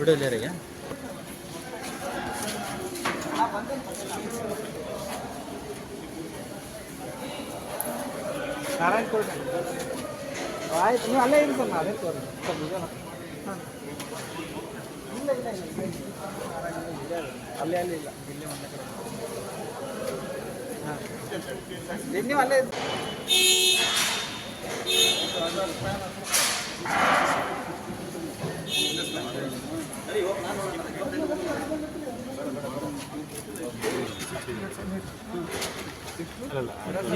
Video ಇಲ್ಲಿವರೆಗೆ Narayana court ಆಯ್ತು ನೀವು ಅಲ್ಲೇ ಇರಿ ಸರ್ ಅದೇ ತೋರಿ ಸ್ವಲ್ಪ ಇದೆಯಲ್ಲ. ಹಾಂ. ಇಲ್ಲ ಇಲ್ಲ ಇಲ್ಲ ಇಲ್ಲ. ಅಲ್ಲೇ ಅಲ್ಲಿ ಇಲ್ಲ ಇಲ್ಲೇ ಒಂದೇ ಕಡೆ ಹಾಂ ಈಗ ನೀವು ಅಲ್ಲೇ 哪里有？哪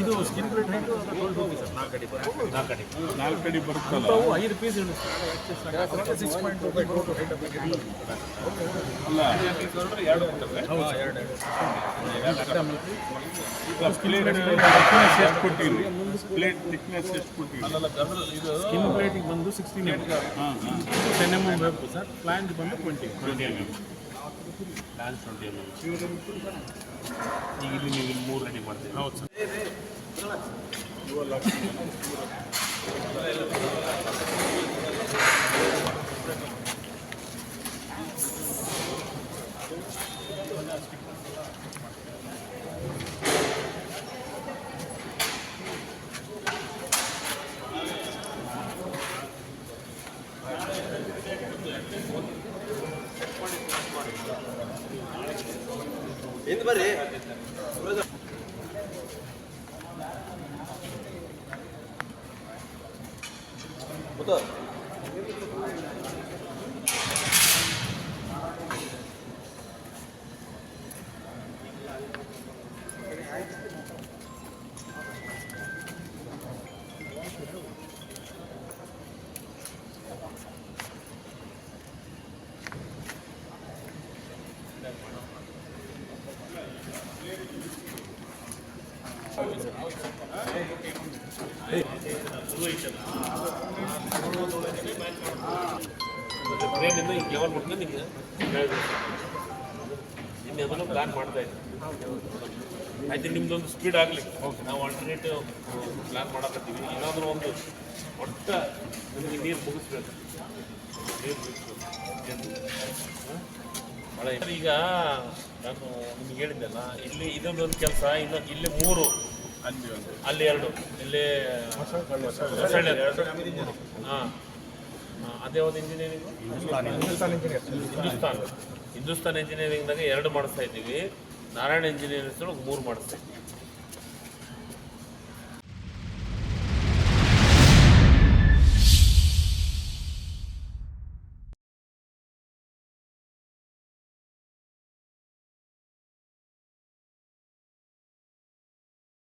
ಇದು ಸ್ಕಿನ್ ಹೈಟು ಸರ್ ನಾಲ್ಕು ಅಡಿ ನಾಲ್ಕು ಅಡಿ. ನಾಲ್ಕು ಕಡೆ ಬರುತ್ತಲ್ಲ? ಅವು ಐದು piece six point two height ಅಲ್ಲ ಎರಡು ಎರಡು ಪ್ಲೇಟ್ ಥಿಕ್ನೆಸ್ ಎಷ್ಟು ಕೊಟ್ಟಿರಿ ಪ್ಲೇಟ್ ಥಿಕ್ನೆಸ್ ಎಷ್ಟು ಕೊಟ್ಟಿರಿ ಅಲ್ಲಲ್ಲ ಗದ್ರ ಇದು ಸ್ಕಿನ್ ಪ್ಲೇಟಿಗೆ ಬಂದು ಸಿಕ್ಸ್ಟೀನ್ ಹಾಂ ಹಾಂ. ಟೆನ್ ಎಂ ಎಂ ಬೇಕು ಸರ್. ಪ್ಲಾಂಟ್ ಬಂದು twenty twenty M M dance twenty M M ಈಗ ಇಲ್ಲಿ ನೀವು ಇಲ್ಲಿ ಮೂರು ರೆಡಿ ಮಾಡ್ತೀವಿ ಹೌದು ಸರ್ Betul. Thank you. ನಿನ್ನೆ ಅದನ್ನು ಪ್ಲಾನ್ ಮಾಡ್ತಾ ಇದ್ದೀನಿ ಆಯ್ತು ನಿಮ್ದೊಂದು ಸ್ಪೀಡ್ ಆಗಲಿ. ನಾವು ಆಲ್ಟರ್ನೇಟಿವ್ ಪ್ಲಾನ್ ಮಾಡಕತ್ತೀವಿ. ಏನಾದರೂ ಒಂದು ಒಟ್ಟ ನಿಮಗೆ ನೀರು ಮುಗಿಸ್ಬೇಕು. ನೀರು ಮುಗಿಸ್ಬೇಕು. ಈಗ ನಾನು ನಿಮ್ಗೆ ಹೇಳಿದ್ದೆಲ್ಲ ಇಲ್ಲಿ ಇದೊಂದೊಂದು ಕೆಲಸ ಇನ್ನು ಇಲ್ಲಿ ಮೂರು. ಅಲ್ಲಿ ಒಂದು ಅಲ್ಲಿ ಎರಡು. ಇಲ್ಲಿ ಹಾಂ ಅದೇ ಒಂದು ಇಂಜಿನಿಯರಿಂಗ್ ಹಿಂದೂಸ್ತಾನ್ ಹಿಂದೂಸ್ತಾನ್ ಇಂಜಿನಿಯರಿಂಗ್ನಾಗ ಎರಡು ಮಾಡಿಸ್ತಾ ಇದ್ದೀವಿ. ನಾರಾಯಣ ಇಂಜಿನಿಯರಿಂಗ್ಸ್ ಒಳಗೆ ಮೂರು ಮಾಡಿಸ್ತಾ ಇದ್ದೀವಿ.